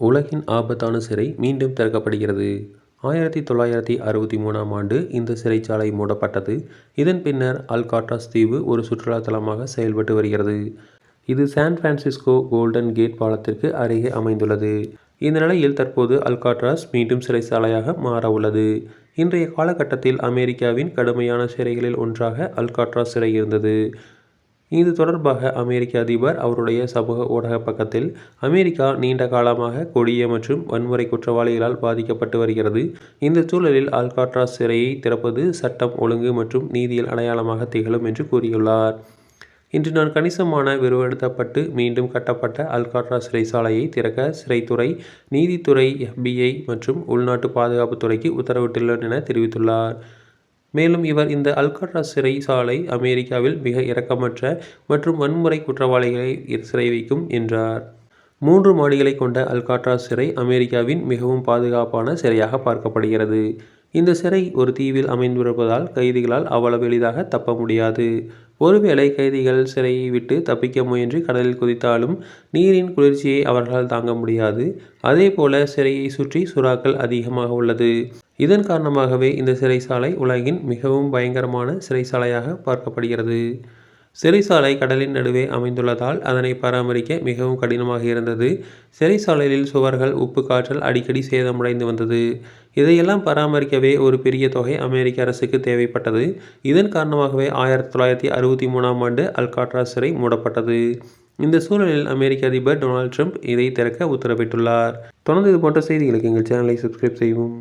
உலகின் ஆபத்தான சிறை மீண்டும் திறக்கப்படுகிறது ஆயிரத்தி தொள்ளாயிரத்தி அறுபத்தி மூணாம் ஆண்டு இந்த சிறைச்சாலை மூடப்பட்டது. இதன் பின்னர் அல்காட்ராஸ் தீவு ஒரு சுற்றுலா தலமாக செயல்பட்டு வருகிறது. இது சான் பிரான்சிஸ்கோ கோல்டன் கேட் பாலத்திற்கு அருகே அமைந்துள்ளது. இந்த நிலையில் தற்போது அல்காட்ராஸ் மீண்டும் சிறைச்சாலையாக மாற உள்ளது. இன்றைய காலகட்டத்தில் அமெரிக்காவின் கடுமையான சிறைகளில் ஒன்றாக அல்காட்ராஸ் சிறை இருந்தது. இது தொடர்பாக அமெரிக்க அதிபர் அவருடைய சமூக ஊடக பக்கத்தில் அமெரிக்கா நீண்ட காலமாக கொடிய மற்றும் வன்முறை குற்றவாளிகளால் பாதிக்கப்பட்டு வருகிறது. இந்த சூழலில் அல்காட்ராஸ் சிறையை திறப்பது சட்டம் ஒழுங்கு மற்றும் நீதியில் அடையாளமாக திகழும் என்று கூறியுள்ளார். இன்று நான் கணிசமான விரிவெடுத்தப்பட்டு மீண்டும் கட்டப்பட்ட அல்காட்ரா சிறைச்சாலையை திறக்க சிறைத்துறை நீதித்துறை எஃபிஐ மற்றும் உள்நாட்டு பாதுகாப்புத்துறைக்கு உத்தரவிட்டுள்ளனர் என தெரிவித்துள்ளார். மேலும் இவர் இந்த அல்காட்ராஸ் சிறைச்சாலை அமெரிக்காவில் மிக இரக்கமற்ற மற்றும் வன்முறை குற்றவாளிகளை சிறை வைக்கும் என்றார். மூன்று மாடிகளை கொண்ட அல்காட்ராஸ் சிறை அமெரிக்காவின் மிகவும் பாதுகாப்பான சிறையாக பார்க்கப்படுகிறது. இந்த சிறை ஒரு தீவில் அமைந்திருப்பதால் கைதிகளால் அவ்வளவு எளிதாக தப்ப முடியாது. ஒருவேளை கைதிகள் சிறையை விட்டு தப்பிக்க முயன்று கடலில் குதித்தாலும் நீரின் குளிர்ச்சியை அவர்களால் தாங்க முடியாது. அதே போல சிறையை சுற்றி சுறாக்கள் அதிகமாக உள்ளது. இதன் காரணமாகவே இந்த சிறைச்சாலை உலகின் மிகவும் பயங்கரமான சிறைச்சாலையாக பார்க்கப்படுகிறது. சிறைசாலை கடலின் நடுவே அமைந்துள்ளதால் அதனை பராமரிக்க மிகவும் கடினமாக இருந்தது. சிறைசாலையில் சுவர்கள் உப்பு காற்றல் அடிக்கடி சேதமடைந்து வந்தது. இதையெல்லாம் பராமரிக்கவே ஒரு பெரிய தொகை அமெரிக்க அரசுக்கு தேவைப்பட்டது. இதன் காரணமாகவே ஆயிரத்தி தொள்ளாயிரத்தி அறுபத்தி மூணாம் ஆண்டு அல்காட்ரா சிறை மூடப்பட்டது. இந்த சூழலில் அமெரிக்க அதிபர் டொனால்ட் ட்ரம்ப் இதை திறக்க உத்தரவிட்டுள்ளார். தொடர்ந்து இது போன்ற செய்திகளுக்கு எங்கள் சேனலை சப்ஸ்கிரைப் செய்வோம்